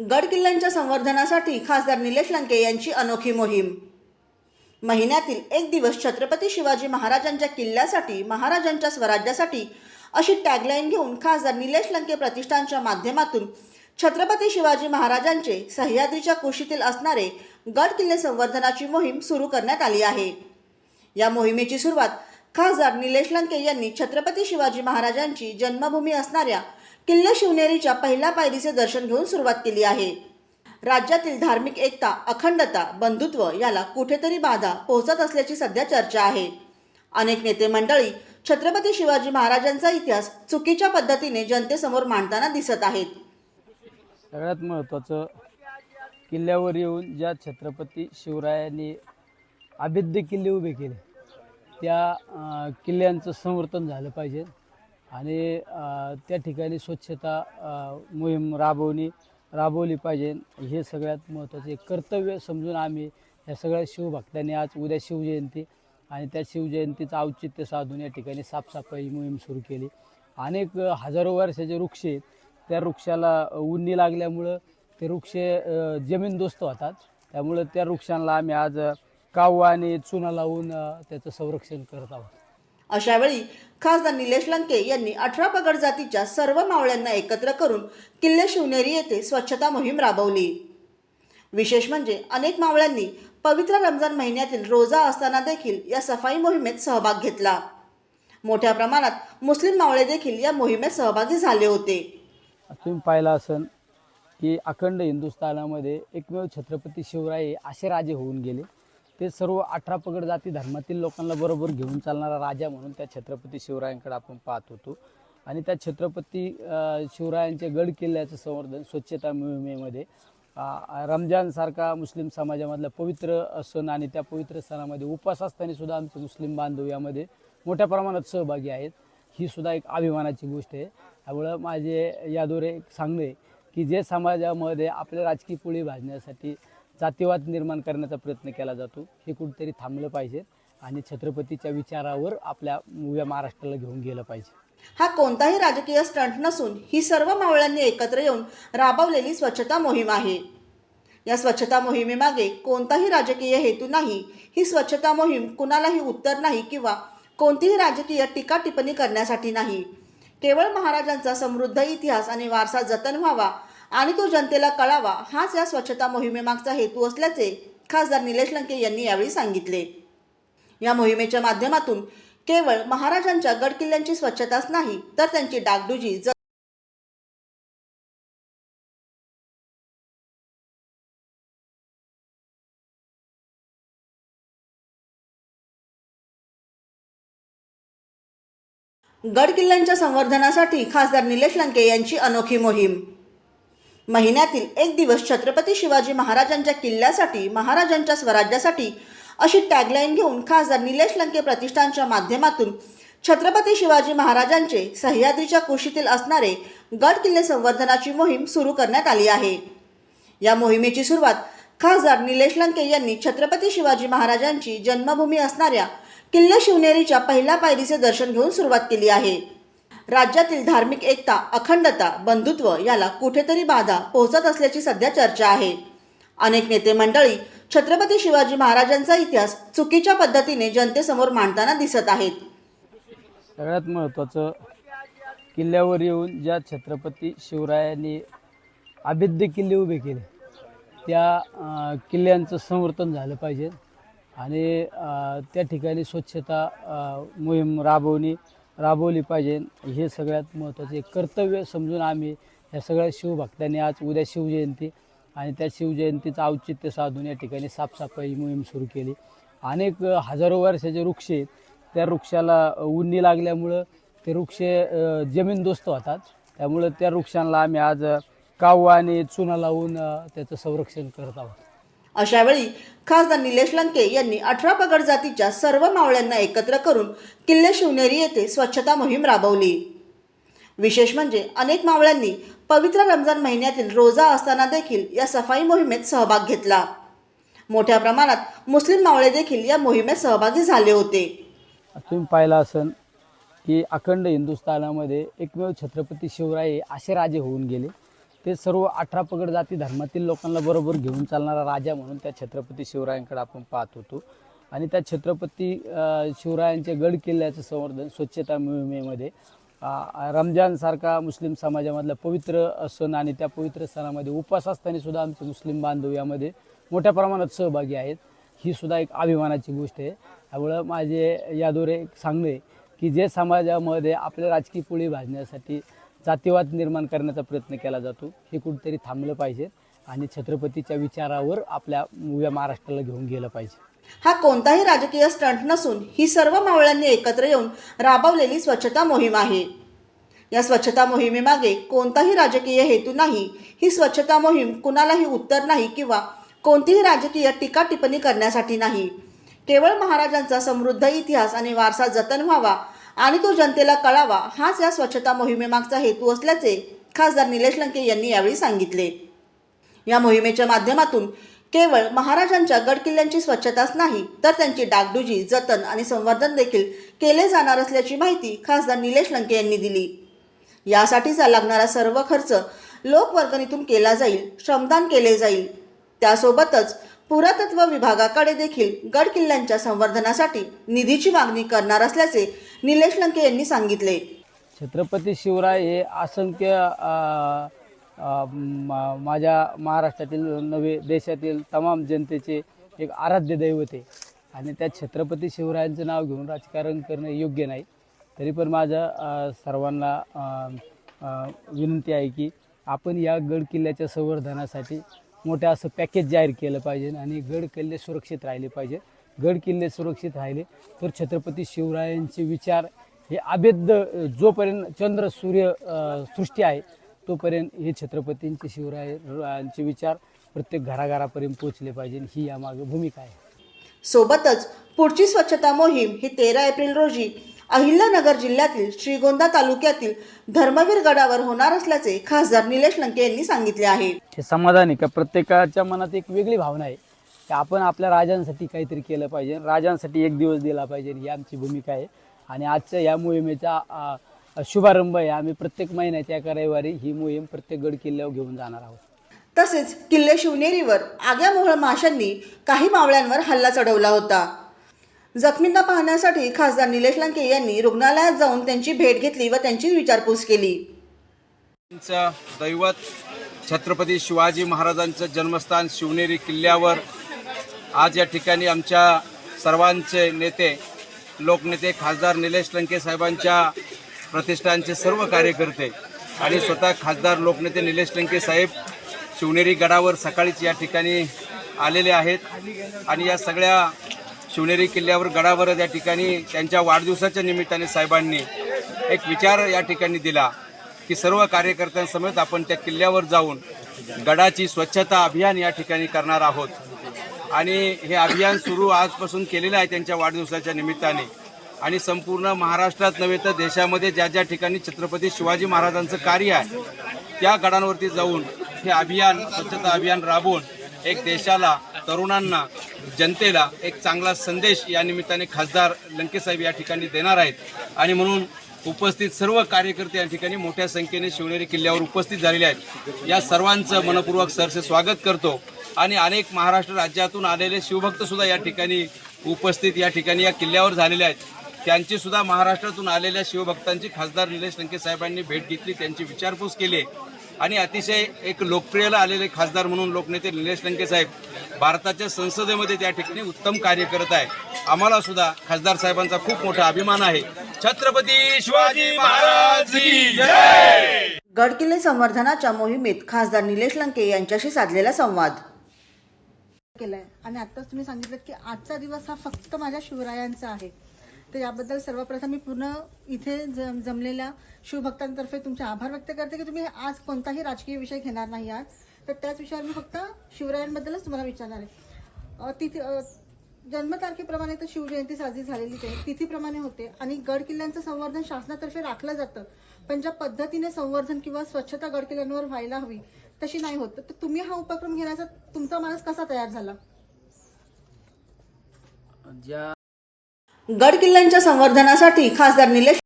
गड किल्ल्यांच्या संवर्धनासाठी खासदार निलेश लंके यांची अनोखी मोहीम. महिन्यातील एक दिवस छत्रपती शिवाजी महाराजांच्या किल्ल्यासाठी महाराजांच्या स्वराज्यासाठी अशी टॅगलाईन घेऊन खासदार निलेश लंके प्रतिष्ठानच्या माध्यमातून छत्रपती शिवाजी महाराजांचे सह्याद्रीच्या कुशीतील असणारे गड किल्ले संवर्धनाची मोहीम सुरू करण्यात आली आहे. या मोहिमेची सुरुवात खासदार निलेश लंके यांनी छत्रपती शिवाजी महाराजांची जन्मभूमी असणाऱ्या किल्ले शिवनेरीच्या पहिल्या पायरीचे दर्शन घेऊन सुरुवात केली आहे. राज्यातील धार्मिक एकता अखंडता बंधुत्व याला कुठेतरी बाधा पोहोचत असल्याची सध्या चर्चा आहे. अनेक नेते मंडळी छत्रपती शिवाजी महाराजांचा इतिहास चुकीच्या पद्धतीने जनतेसमोर मांडताना दिसत आहेत. सगळ्यात महत्त्वाचं किल्ल्यावर येऊन ज्या छत्रपती शिवरायांनी अभिद्य किल्ले उभे केले त्या किल्ल्यांचं संवर्धन झालं पाहिजे. आणि त्या ठिकाणी स्वच्छता मोहीम राबवणी राबवली पाहिजे. हे सगळ्यात महत्त्वाचे कर्तव्य समजून आम्ही या सगळ्या शिवभक्तांनी आज उद्या शिवजयंती आणि त्या शिवजयंतीचं औचित्य साधून या ठिकाणी साफसफाई मोहीम सुरू केली. अनेक हजारो वर्षाचे वृक्ष आहेत. त्या वृक्षाला उन्नी लागल्यामुळं ते वृक्ष जमीनदोस्त होतात. त्यामुळं त्या वृक्षांना आम्ही आज अ, काव आणि चुना लावून त्याचं संरक्षण करत आहोत. अशावेळी खासदार निलेश लंके यांनी अठरा पगड जातीच्या सर्व मावळ्यांना एकत्र करून किल्ले शिवनेरी येथे स्वच्छता मोहीम राबवली. विशेष म्हणजे अनेक मावळ्यांनी पवित्र रमजान महिन्यातील रोजा असताना देखील या सफाई मोहिमेत सहभाग घेतला. मोठ्या प्रमाणात मुस्लिम मावळे देखील या मोहिमेत सहभागी झाले होते. तुम्ही पाहिला असेल की अखंड हिंदुस्थानामध्ये एकमेव छत्रपती शिवराय असे राजे होऊन गेले. ते सर्व अठरा पगड जाती धर्मातील लोकांना बरोबर घेऊन चालणारा राजा म्हणून त्या छत्रपती शिवरायांकडे आपण पाहत होतो. आणि त्या छत्रपती शिवरायांच्या गड किल्ल्याचं संवर्धन स्वच्छता मोहिमेमध्ये रमजानसारखा मुस्लिम समाजामधला पवित्र सण आणि त्या पवित्र सणामध्ये उपवास असताना सुद्धा आमचे मुस्लिम बांधव यामध्ये मोठ्या प्रमाणात सहभागी आहेत. ही सुद्धा एक अभिमानाची गोष्ट आहे. त्यामुळं माझे याद्वारे एक आहे की जे समाजामध्ये आपल्या राजकीय पोळी भाजण्यासाठी जातीवाद निर्माण करण्याचा प्रयत्न केला जातो. हे कुठेतरी थांबलं पाहिजे आणि छत्रपतीच्या विचारावर आपल्या उभ्या महाराष्ट्राला घेऊन गेलं पाहिजे. हा कोणताही राजकीय स्टंट नसून ही सर्व मावळ्यांनी एकत्र येऊन राबवलेली स्वच्छता मोहीम आहे. या स्वच्छता मोहिमेमागे कोणताही राजकीय हेतू नाही. ही स्वच्छता मोहीम कुणालाही उत्तर नाही किंवा कोणतीही राजकीय टीका टिप्पणी करण्यासाठी नाही. केवळ महाराजांचा समृद्ध इतिहास आणि वारसा जतन व्हावा आणि तो जनतेला कळावा हाच या स्वच्छता मोहिमेमागचा हेतू असल्याचे खासदार निलेश लंके यांनी यावेळी सांगितले. या मोहिमेच्या माध्यमातून केवळ महाराजांच्या गडकिल्ल्यांची स्वच्छताच नाही तर त्यांची डागडुजी ज गड किल्ल्यांच्या संवर्धनासाठी खासदार निलेश लंके यांची अनोखी मोहीम. महिन्यातील एक दिवस छत्रपती शिवाजी महाराजांच्या किल्ल्यासाठी महाराजांच्या स्वराज्यासाठी अशी टॅगलाईन घेऊन खासदार निलेश लंके प्रतिष्ठानच्या माध्यमातून छत्रपती शिवाजी महाराजांचे सह्याद्रीच्या कुशीतील असणारे गड किल्ले संवर्धनाची मोहीम सुरू करण्यात आली आहे. या मोहिमेची सुरुवात खासदार निलेश लंके यांनी छत्रपती शिवाजी महाराजांची जन्मभूमी असणाऱ्या किल्ले शिवनेरीच्या पहिल्या पायरीचे दर्शन घेऊन सुरुवात केली आहे. राज्यातील धार्मिक एकता अखंडता बंधुत्व याला कुठेतरी बाधा पोहोचत असल्याची सध्या चर्चा आहे. अनेक नेते मंडळी छत्रपती शिवाजी महाराजांचा इतिहास चुकीच्या पद्धतीने जनतेसमोर मांडताना दिसत आहेत. सगळ्यात महत्त्वाचं किल्ल्यावर येऊन ज्या छत्रपती शिवरायांनी अभिद्य किल्ले उभे केले त्या किल्ल्यांचं संवर्धन झालं पाहिजे. आणि त्या ठिकाणी स्वच्छता मोहीम राबवणे राबवली पाहिजे. हे सगळ्यात महत्त्वाचे कर्तव्य समजून आम्ही या सगळ्या शिवभक्तांनी आज उद्या शिवजयंती आणि त्या शिवजयंतीचं औचित्य साधून या ठिकाणी साफसफाई मोहीम सुरू केली. अनेक हजारो वर्षाचे वृक्ष आहेत. त्या वृक्षाला उन्नी लागल्यामुळं ते वृक्ष जमीनदोस्त होतात. त्यामुळं त्या वृक्षांना आम्ही आज काव आणि चुना लावून त्याचं संरक्षण करत आहोत. अशावेळी खासदार निलेश लंके यांनी अठरा पगड जातीच्या सर्व मावळ्यांना एकत्र करून किल्ले शिवनेरी येथे स्वच्छता मोहीम राबवली. विशेष म्हणजे अनेक मावळ्यांनी पवित्र रमजान महिन्यातील रोजा असताना देखील या सफाई मोहिमेत सहभाग घेतला. मोठ्या प्रमाणात मुस्लिम मावळे देखील या मोहिमेत सहभागी झाले होते. तुम्ही पाहिला असन की अखंड हिंदुस्थानामध्ये एकमेव छत्रपती शिवराय असे राजे होऊन गेले. ते सर्व अठरा पगड जाती धर्मातील लोकांना बरोबर घेऊन चालणारा राजा म्हणून त्या छत्रपती शिवरायांकडे आपण पाहत होतो. आणि त्या छत्रपती शिवरायांच्या गड किल्ल्याचं संवर्धन स्वच्छता मोहिमेमध्ये रमजानसारखा मुस्लिम समाजामधला पवित्र सण आणि त्या पवित्र सणामध्ये उपवास असताना सुद्धा आमचे मुस्लिम बांधव यामध्ये मोठ्या प्रमाणात सहभागी आहेत. ही सुद्धा एक अभिमानाची गोष्ट आहे. त्यामुळं माझे यादोरे एक की जे समाजामध्ये आपल्या राजकीय पोळी भाजण्यासाठी जातीवाद निर्माण करण्याचा प्रयत्न केला जातो. हे कुठेतरी थांबलं पाहिजे आणि छत्रपतीच्या विचारावर आपल्या उभ्या महाराष्ट्राला घेऊन गेलं पाहिजे. हा कोणताही राजकीय स्टंट नसून ही सर्व मावळ्यांनी एकत्र येऊन राबवलेली स्वच्छता मोहीम आहे. या स्वच्छता मोहिमेमागे कोणताही राजकीय हेतू नाही. ही स्वच्छता मोहीम कुणालाही उत्तर नाही किंवा कोणतीही राजकीय टीका टिप्पणी करण्यासाठी नाही. केवळ महाराजांचा समृद्ध इतिहास आणि वारसा जतन व्हावा आणि तो जनतेला कळावा हाच या स्वच्छता मोहिमेमागचा हेतू असल्याचे खासदार निलेश लंके यांनी यावेळी सांगितले. या मोहिमेच्या माध्यमातून केवळ महाराजांच्या गडकिल्ल्यांची स्वच्छताच नाही तर त्यांची डागडुजी जतन आणि संवर्धन देखील केले जाणार असल्याची माहिती खासदार निलेश लंके यांनी दिली. यासाठीचा लागणारा सर्व खर्च लोकवर्गणीतून केला जाईल श्रमदान केले जाईल. त्यासोबतच पुरातत्व विभागाकडे देखील गड किल्ल्यांच्या संवर्धनासाठी निधीची मागणी करणार असल्याचे निलेश लंके यांनी सांगितले. छत्रपती शिवराय हे असंख्य माझ्या महाराष्ट्रातील नवे देशातील तमाम जनतेचे एक आराध्य दैवत आहे आणि त्या छत्रपती शिवरायांचं नाव घेऊन राजकारण करणं योग्य नाही. तरी पण माझं सर्वांना विनंती आहे की आपण या गड किल्ल्याच्या संवर्धनासाठी मोठं असं पॅकेज जाहीर केलं पाहिजे आणि गड किल्ले सुरक्षित राहिले पाहिजे. गड किल्ले सुरक्षित राहिले. तर छत्रपती शिवरायांचे विचार हे अभेद्य जोपर्यंत चंद्र सूर्य सृष्टी आहे तोपर्यंत हे छत्रपतींचे शिवरायांचे विचार प्रत्येक घराघरापर्यंत पोहोचले पाहिजे. ही यामागे भूमिका आहे. सोबतच पुढची स्वच्छता मोहीम ही तेरा एप्रिल रोजी अहिल्यानगर जिल्ह्यातील श्रीगोंदा तालुक्यातील धर्मवीर गडावर होणार असल्याचे खासदार निलेश लंके यांनी सांगितले आहे. हे समाधान आहे का? प्रत्येकाच्या मनात एक वेगळी भावना आहे. की आपण आपल्या राजांसाठी काहीतरी केलं पाहिजे. राजांसाठी एक दिवस दिला पाहिजे. ही आमची भूमिका आहे. आणि आजच्या या मोहिमेचा शुभारंभ आहे. आम्ही प्रत्येक महिन्याच्या एका रविवारी ही मोहीम प्रत्येक गड किल्ल्यावर घेऊन जाणार आहोत. तसेच किल्ले शिवनेरीवर आग्या मोहळ माशांनी काही मावळ्यांवर हल्ला चढवला होता. जखमींना पाहण्यासाठी खासदार निलेश लंके यांनी रुग्णालयात जाऊन त्यांची भेट घेतली व त्यांची विचारपूस केली. दैवत छत्रपती शिवाजी महाराजांचं जन्मस्थान शिवनेरी किल्ल्यावर आज या ठिकाणी आमच्या सर्वांचे नेते लोकनेते खासदार निलेश लंके साहेबांच्या प्रतिष्ठानचे सर्व कार्यकर्ते आणि स्वतः खासदार लोकनेते निलेश लंके साहेब शिवनेरी गडावर सकाळीच या ठिकाणी आलेले आहेत. आणि या सगळ्या शिवनेरी किल्ल्यावर गडावर या ठिकाणी त्यांच्या वाढदिवसाच्या निमित्ताने साहेबांनी एक विचार या ठिकाणी दिला की सर्व कार्यकर्त्यांसमेत आपण त्या किल्ल्यावर जाऊन गडाची स्वच्छता अभियान या ठिकाणी करणार आहोत. आणि हे अभियान सुरू आजपासून केलेलं आहे त्यांच्या वाढदिवसाच्या निमित्ताने. आणि संपूर्ण महाराष्ट्रात नव्हे तर देशामध्ये ज्या ज्या ठिकाणी छत्रपती शिवाजी महाराजांचं कार्य आहे त्या गडांवरती जाऊन हे अभियान स्वच्छता अभियान राबवून एक देशाला तरुणांना जनतेला एक चांगला संदेश या निमित्ताने खासदार लंकेसाहेब या ठिकाणी देणार आहेत. आणि म्हणून उपस्थित सर्व कार्यकर्ते या ठिकाणी मोठ्या संख्येने शिवनेरी किल्ल्यावर उपस्थित झालेले आहेत. या सर्वांचं मनपूर्वक सरसे स्वागत करतो आणि अनेक महाराष्ट्र राज्यातून आलेले शिवभक्त सुद्धा या ठिकाणी उपस्थित या ठिकाणी या किल्ल्यावर झालेले आहेत. त्यांची सुद्धा महाराष्ट्रातून आलेल्या शिवभक्तांची खासदार निलेश लंके साहेबांनी भेट घेतली त्यांची विचारपूस केली. आणि अतिशय एक लोकप्रियला आलेले खासदार म्हणून लोकनेते निलेश लंके साहेब भारताच्या संसदेमध्ये त्या ठिकाणी उत्तम कार्य करत आहे आम्हाला सुद्धा खासदार साहेबांचा खूप मोठा अभिमान आहे. छत्रपती शिवाजी महाराज की जय! गडकिल्ले संवर्धनाच्या मोहिमेत खासदार निलेश लंके यांच्याशी साधलेला संवाद. केलाय. आणि आताच तुम्ही सांगितलं की आजचा दिवस हा फक्त माझ्या शिवरायांचा आहे. तर याबद्दल सर्वप्रथम मी पूर्ण इथे जमलेल्या शिवभक्तांतर्फे तुमचे आभार व्यक्त करते की तुम्ही आज कोणताही राजकीय विषय घेणार नाही आहात. तर त्याच विषयावर मी फक्त शिवरायांबद्दलच तुम्हाला विचारणार आहे. तिथी जन्मतारखेप्रमाणे तर शिवजयंती साजरी झालेलीच आहे. तिथीप्रमाणे होते. आणि गड किल्ल्यांचं संवर्धन शासनातर्फे राखलं जातं. पण ज्या पद्धतीने संवर्धन किंवा स्वच्छता गड किल्ल्यांवर व्हायला हवी तशी नाही होत. तर तुम्ही हा उपक्रम घेण्याचा तुमचा माणूस कसा तयार झाला? ज्या गड किल्ल्यांच्या संवर्धनासाठी खासदार निलेश